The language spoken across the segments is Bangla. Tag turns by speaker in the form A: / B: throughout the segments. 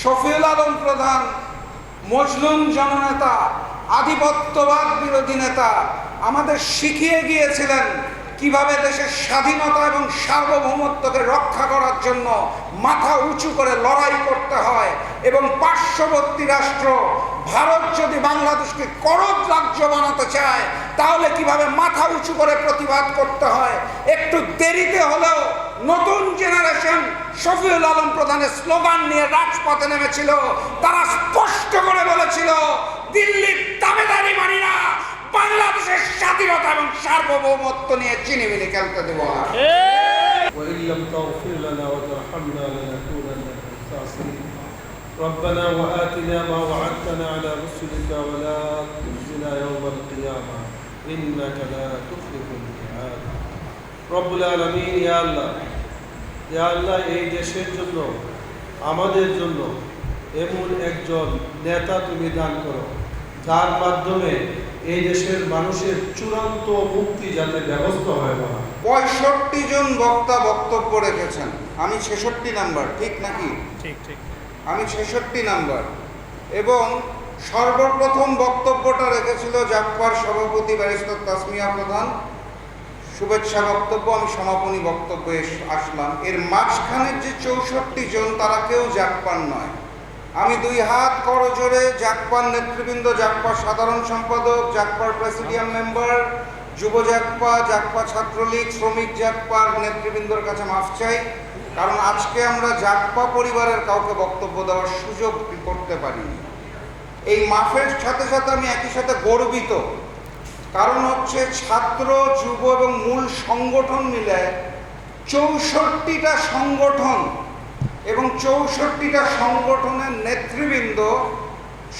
A: শফিউল আলম প্রধান, মজলুম জননেতা, আধিপত্যবাদ বিরোধী নেতা, আমাদের শিখিয়ে গিয়েছিলেন কীভাবে দেশের স্বাধীনতা এবং সার্বভৌমত্বকে রক্ষা করার জন্য মাথা উঁচু করে লড়াই করতে হয় এবং পার্শ্ববর্তী রাষ্ট্র ভারত যদি বাংলাদেশকে করদ রাজ্য বানাতে চায়, তাহলে কীভাবে মাথা উঁচু করে প্রতিবাদ করতে হয়? একটু দেরিতে হলেও নতুন জেনারেশন শফিউল আলম প্রধানের স্লোগান নিয়ে রাজপথে নেমেছিল তারা স্পষ্ট করে বলেছিল দিল্লির দাবেদারি মানি না বাংলাদেশের স্বাধীনতা এবং সার্বভৌমত্ব নিয়ে চিনিমিনি খেলতে দেবো না
B: وإن لم تغفر لنا وترحمنا لنكونن من الخاسرين ربنا وآتنا ما وعدتنا على رسلك ولا تخزنا يوم القيامة إنك لا تخلف الميعاد রব্বুল আলমিন ইয়া আল্লাহ। ইয়া আল্লাহ এই দেশের জন্য আমাদের জন্য এমন একজন নেতা তুমি দান করো যার মাধ্যমে এই দেশের মানুষের চূড়ান্ত মুক্তি যাতে ব্যবস্থা হয় না
A: পঁয়ষট্টি জন বক্তা বক্তব্য রেখেছেন। আমি ছেষট্টি নাম্বার ঠিক নাকি?
C: ঠিক ঠিক।
A: আমি ছেষট্টি নাম্বার। এবং সর্বপ্রথম বক্তব্যটা রেখেছিল জাফার সভাপতি ব্যারিস্টার তাসমিয়া প্রধান। শুভেচ্ছা বক্তব্য, আমি সমাপনী বক্তব্যে আসলাম। এর মাঝখানের যে চৌষট্টি জন, তারা কেউ জাকপান নয়। আমি দুই হাত করজোরে জাকপার নেতৃবৃন্দ জাকপার সাধারণ সম্পাদক জাকপার প্রেসিডিয়াম মেম্বার, যুব জাকপা জাকপা ছাত্রলীগ, শ্রমিক জাকপার নেতৃবৃন্দর কাছে মাফ চাই। কারণ আজকে আমরা জাকপা পরিবারের কাউকে বক্তব্য দেওয়ার সুযোগ করতে পারিনি। এই মাফের সাথে সাথে আমি একই সাথে গর্বিত কারণ হচ্ছে ছাত্র যুব এবং মূল সংগঠন মিলে চৌষট্টিটা সংগঠন এবং চৌষট্টিটা সংগঠনের নেতৃবৃন্দ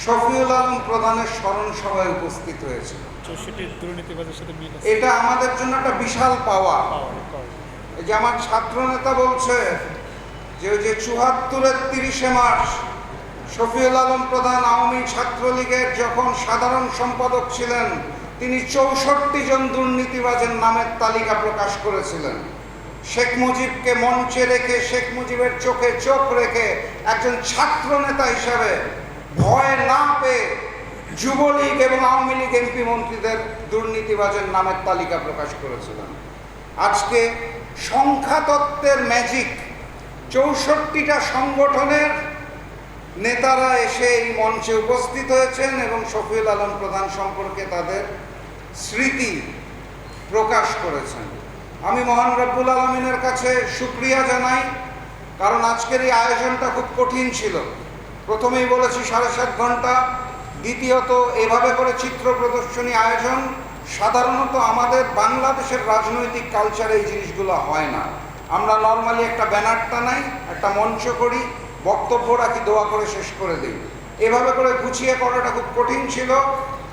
A: শফিউল আলম প্রধানের স্মরণ সভায় উপস্থিত হয়েছে
C: চৌষট্টি দুর্নীতিবাজের সাথে মিল আছে।
A: এটা আমাদের জন্য একটা বিশাল পাওয়া যে আমার ছাত্র নেতা বলছে যে ওই যে চুয়াত্তরের তিরিশে মার্চ শফিউল আলম প্রধান আওয়ামী ছাত্রলীগের যখন সাধারণ সম্পাদক ছিলেন তিনি চৌষট্টি জন দুর্নীতিবাজের নামের তালিকা প্রকাশ করেছিলেন। শেখ মুজিবকে মঞ্চে রেখে, শেখ মুজিবের চোখে চোখ রেখে একজন ছাত্র নেতা হিসাবে ভয় না পেয়ে যুবলীগ এবং আওয়ামী লীগ এমপি মন্ত্রীদের দুর্নীতিবাজের নামের তালিকা প্রকাশ করেছিলেন। আজকে সংখ্যাতত্ত্বের ম্যাজিক চৌষট্টিটা সংগঠনের নেতারা এসে এই মঞ্চে উপস্থিত হয়েছেন এবং শফিউল আলম প্রধান সম্পর্কে তাদের স্মৃতি প্রকাশ করেছেন। আমি মহান রব্বুল আলমিনের কাছে সুক্রিয়া জানাই, কারণ আজকের এই আয়োজনটা খুব কঠিন ছিল। প্রথমেই বলেছি সাড়ে সাত ঘণ্টা, দ্বিতীয়ত এভাবে করে চিত্র প্রদর্শনী আয়োজন, সাধারণত আমাদের বাংলাদেশের রাজনৈতিক কালচারে এই জিনিসগুলো হয় না। আমরা নর্মালি একটা ব্যানার টানাই, একটা মঞ্চ করি, বক্তব্য রাখি, দোয়া করে শেষ করে দিই। এভাবে করে গুছিয়ে করাটা খুব কঠিন ছিল।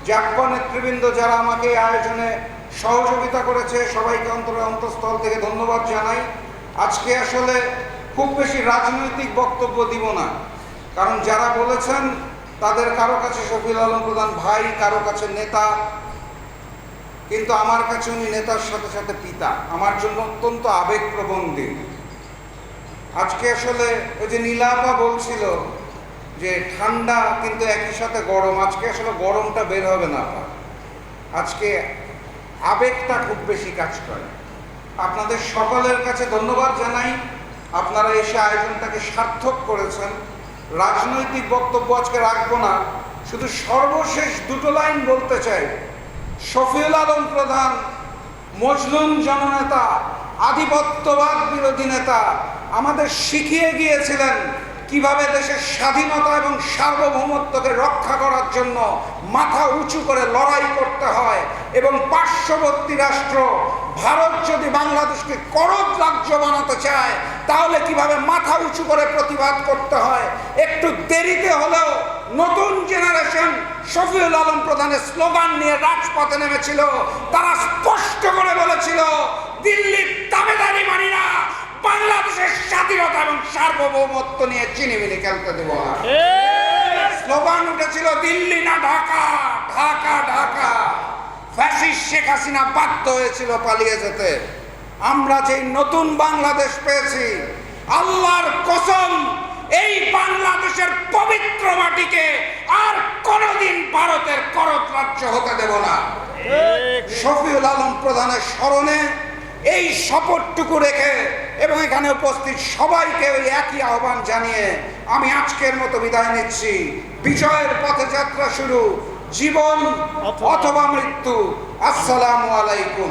A: জাকবা নেতৃবৃন্দ যারা আমাকে আয়োজনে সহযোগিতা করেছে, সবাইকে অন্তরে অন্তঃস্থল থেকে ধন্যবাদ জানাই। আজকে আসলে খুব বেশি রাজনৈতিক বক্তব্য দিব না, কারণ যারা বলেছেন তাদের কারও কাছে শফিল আলম প্রধান ভাই, কারও কাছে নেতা, কিন্তু আমার কাছে উনি নেতার সাথে সাথে পিতা। আমার জন্য অত্যন্ত আবেগপ্রবণ দিন। আজকে আসলে ওই যে নীলাপা বলছিল যে ঠান্ডা, কিন্তু একই সাথে গরম। আজকে আসলে গরমটা বের হবে না আপা। আজকে আবেগটা খুব বেশি কাজ করে। আপনাদের সকলের কাছে ধন্যবাদ জানাই। আপনারা এসে আয়োজনটাকে সার্থক করেছেন। রাজনৈতিক বক্তব্য আজকে রাখব না। শুধু সর্বশেষ দুটো লাইন বলতে চাই। শফিউল আলম প্রধান, মজলুম জননেতা, আধিপত্যবাদ বিরোধী নেতা, আমাদের শিখিয়ে গিয়েছিলেন কীভাবে দেশের স্বাধীনতা এবং সার্বভৌমত্বকে রক্ষা করার জন্য মাথা উঁচু করে লড়াই করতে হয় এবং পার্শ্ববর্তী রাষ্ট্র, ভারত যদি বাংলাদেশকে করদ রাজ্য বানাতে চায়, তাহলে কীভাবে মাথা উঁচু করে প্রতিবাদ করতে হয়? একটু দেরিতে হলেও নতুন জেনারেশন শফিউল আলম প্রধানের স্লোগান নিয়ে রাজপথে নেমেছিল। তারা স্পষ্ট করে বলেছিল না বাংলাদেশের স্বাধীনতা এবং সার্বভৌমত্ব নিয়ে চিনিমিনি খেলতে দেব স্লোগান উঠেছিল দিল্লি না ঢাকা ঢাকা ঢাকা। ফ্যাসিস্ট শেখ হাসিনা বাধ্য হয়েছিল পালিয়ে যেতে। আমরা যেই নতুন বাংলাদেশ পেয়েছি আল্লাহর কসম এই বাংলাদেশের পবিত্র মাটিকে আর কোনোদিন ভারতের করত রাজ্য হতে দেব না। শফিউল আলম প্রধানের স্মরণে এই শপথটুকু রেখে এবং এখানে উপস্থিত সবাইকে ওই একই আহ্বান জানিয়ে আমি আজকের মতো বিদায় নিচ্ছি। বিজয়ের পথযাত্রা শুরু। জীবন অথবা- মৃত্যু। আসসালামু আলাইকুম।